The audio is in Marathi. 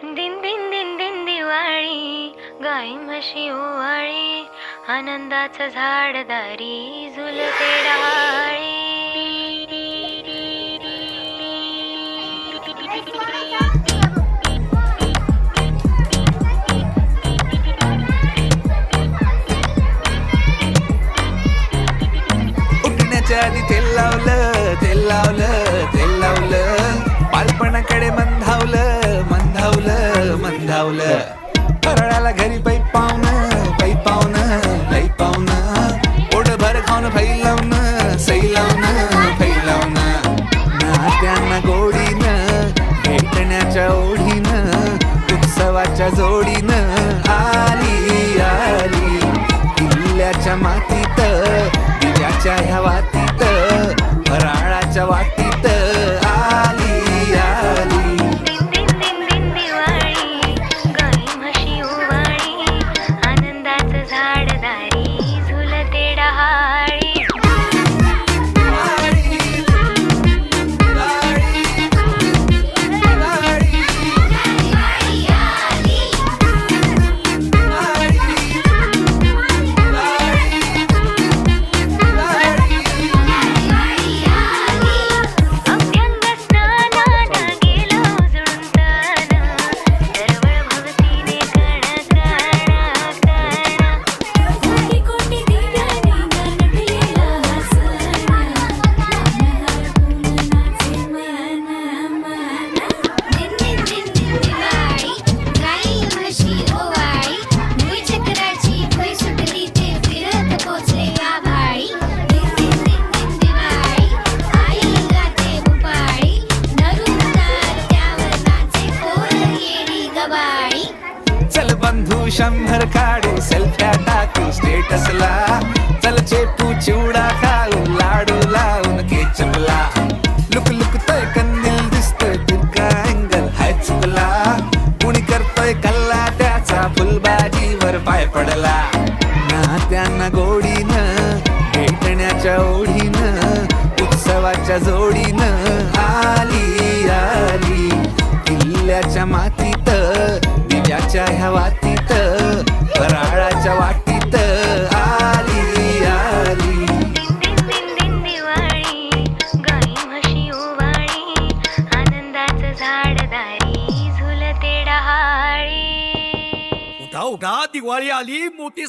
दिन दिन दिन दिन दिवाळी गाई म्हशी ओवाळी आनंदाचं झाड दारी झुलते डाळी उठण्याच्या आधी तेल लावलं लावलं. फराळाला घरी पै पाहुण पै पाहुण लई पाहुण. ओढ भर खाऊन फै लावण सै लावणं फै लावण. नात्यांना गोडीनं भेटण्याच्या ओढीनं उत्सवाच्या जोडीनं आली आली. किल्ल्याच्या मातीत दिव्याच्या ह्या वाती चल बंधू शंभर काढू सेल्फ्या टाकू स्टेटसला चल चेपू चिवडा खाऊ लाडू लावून केचपला लुक लुक तोय कंदील दिसतोय तिरका अँगल हाय चुकला कुणी करतोय कल्ला त्याचा फुलबाजीवर पाय पडला. नात्यांना गोडीनं भेटण्याच्या ओढीनं उत्सवाच्या जोडीनं आली आली. किल्ल्याच्या मातीत दिव्याच्या ह्या वातीत फराळाच्या वाटीत आली आली. उठा दिवाळी आली मोठी